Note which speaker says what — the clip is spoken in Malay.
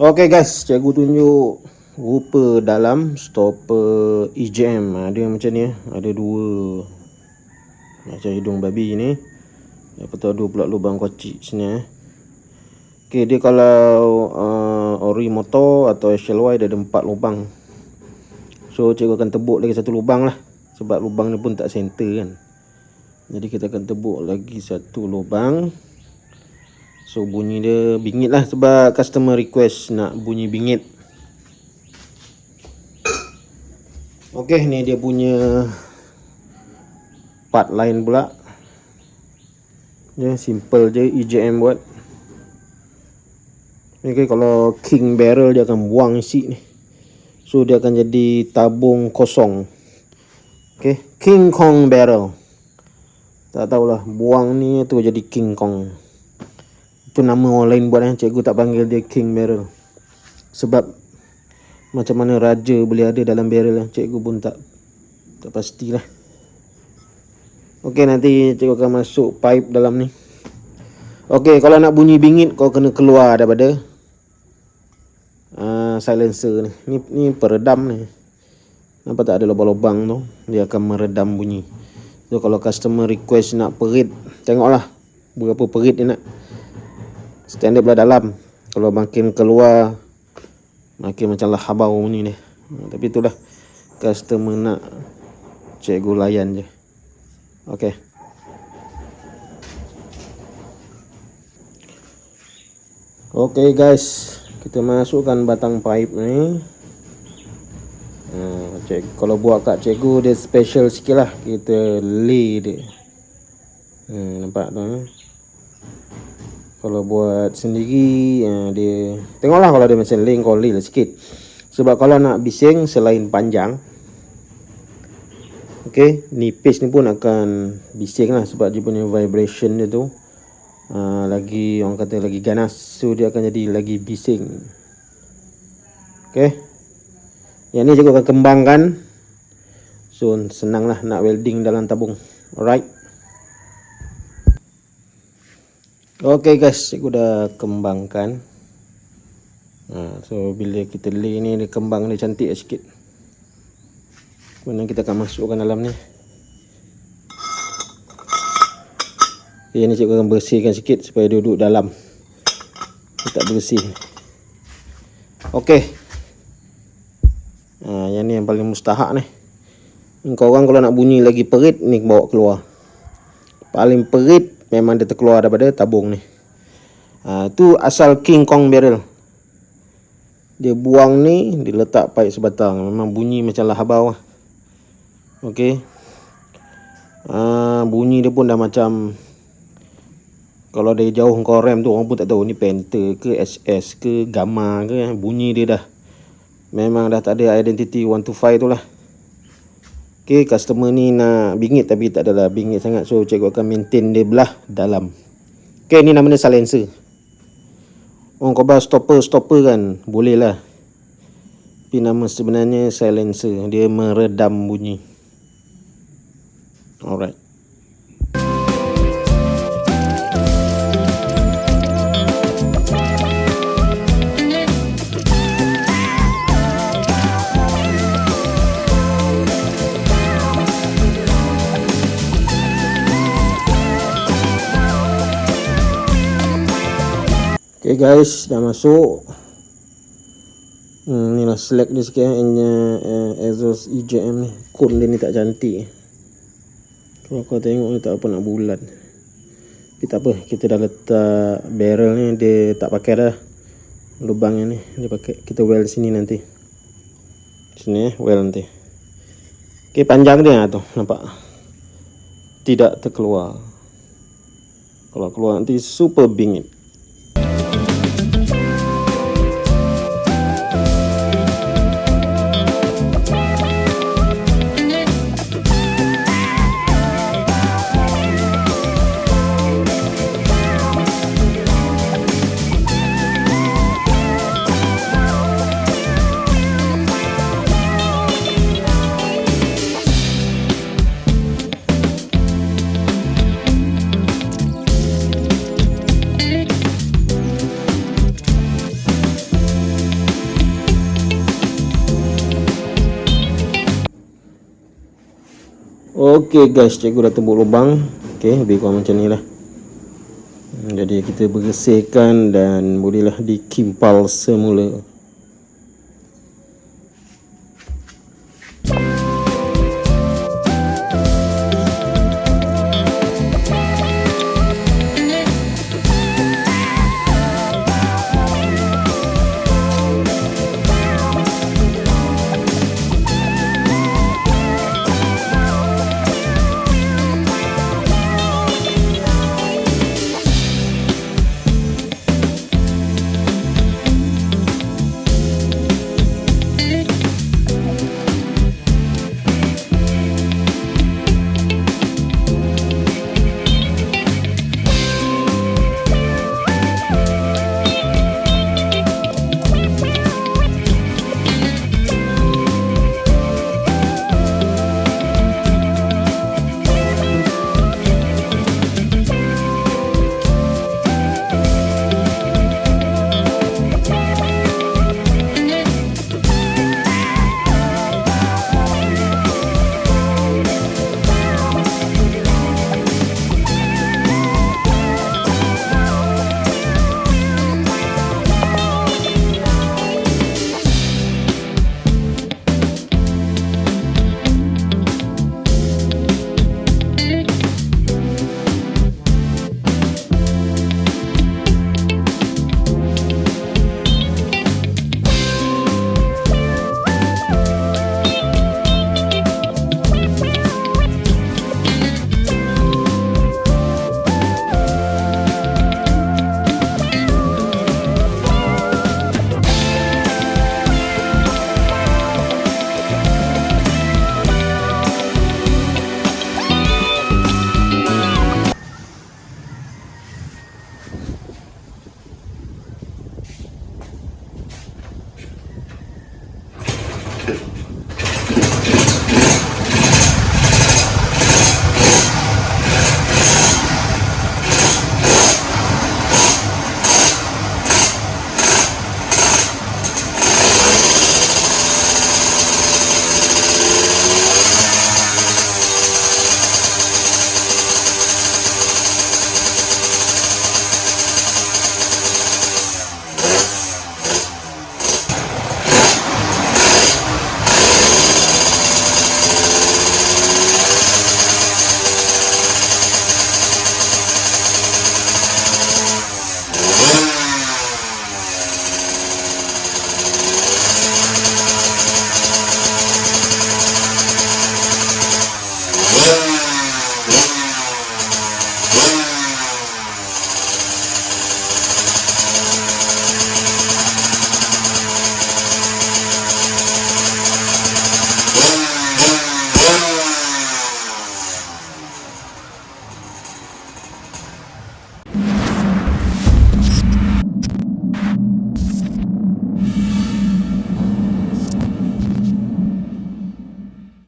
Speaker 1: Okay guys, cikgu tunjuk rupa dalam stopper EJM. Dia macam ni, ada dua macam hidung babi ni. Lepas tu ada pula lubang kocik sini. Eh. Okay, dia kalau uh, ori motor atau SLY dia ada empat lubang. So cikgu akan tebuk lagi satu lubang lah. Sebab lubang ni pun tak center kan. Jadi kita akan tebuk lagi satu lubang. So bunyi dia bingit lah sebab customer request nak bunyi bingit. Okey ni dia punya part lain pula. Ya simple je EJM buat. Okey kalau king barrel dia akan buang isi ni. So dia akan jadi tabung kosong. Okey, King Kong barrel. Tak tahulah buang ni tu jadi King Kong. Itu nama orang lain buat eh. Cikgu tak panggil dia king barrel. Sebab macam mana raja boleh ada dalam barrel eh. Cikgu pun tak tak pastilah. Okey nanti cikgu akan masuk pipe dalam ni. Okey kalau nak bunyi bingit kau kena keluar daripada uh, silencer ni. Ni ni peredam ni. Nampak tak ada lubang-lubang tu? Dia akan meredam bunyi. So kalau customer request nak perit, tengoklah berapa perit dia nak standard belah dalam. Kalau makin keluar makin macam lah habau ni ni tapi itulah customer nak cikgu layan je. Ok. Ok guys. Kita masukkan batang pipe ni. Hmm, cik, kalau buat kat cikgu dia special sikit lah. Kita lay dia. Hmm, nampak tu eh? Kalau buat sendiri uh, dia tengoklah kalau dia macam link lah sikit. Sebab kalau nak bising selain panjang ok nipis ni pun akan bising lah sebab dia punya vibration dia tu. Uh, lagi orang kata lagi ganas so dia akan jadi lagi bising. Ok yang ni juga akan kembangkan. So senang lah nak welding dalam tabung. Alright Okey guys, aku dah kembangkan. Ha, so bila kita lay ni dia kembang dia cantik sikit. Kemudian kita akan masukkan dalam ni. Okay, ni cikgu akan bersihkan sikit supaya dia duduk dalam. Dia tak bersih. Okey. Ha, yang ni yang paling mustahak ni. Kau orang kalau nak bunyi lagi perit ni bawa keluar. Paling perit memang dia terkeluar daripada tabung ni. Ha, tu asal King Kong barrel. Dia buang ni, dia letak pipe sebatang. Memang bunyi macam lahabau lah. Okey. Ha, bunyi dia pun dah macam kalau dari jauh kau rem tu orang pun tak tahu ni Panther ke SS ke Gamma ke bunyi dia dah memang dah tak ada identity 125 tu lah Okay, customer ni nak bingit tapi tak adalah bingit sangat. So, cikgu akan maintain dia belah dalam. Okay, ni namanya silencer. Oh, kau bahas stopper-stopper kan? Boleh lah. Tapi nama sebenarnya silencer. Dia meredam bunyi. Alright. Guys, dah masuk. Hmm, ni lah select dia sikit eh, exhaust EJM ni. Cone dia ni tak cantik. Kalau kau tengok ni tak apa nak bulat. Tapi tak apa, kita dah letak barrel ni dia tak pakai dah lubang ni. Dia pakai kita weld sini nanti. Sini eh, weld nanti. Okay, panjang dia lah tu, nampak. Tidak terkeluar. Kalau keluar nanti super bingit. Okey guys, cikgu dah tembuk lubang. Okey, lebih kurang macam ni lah. Hmm, Jadi kita bersihkan dan bolehlah dikimpal semula.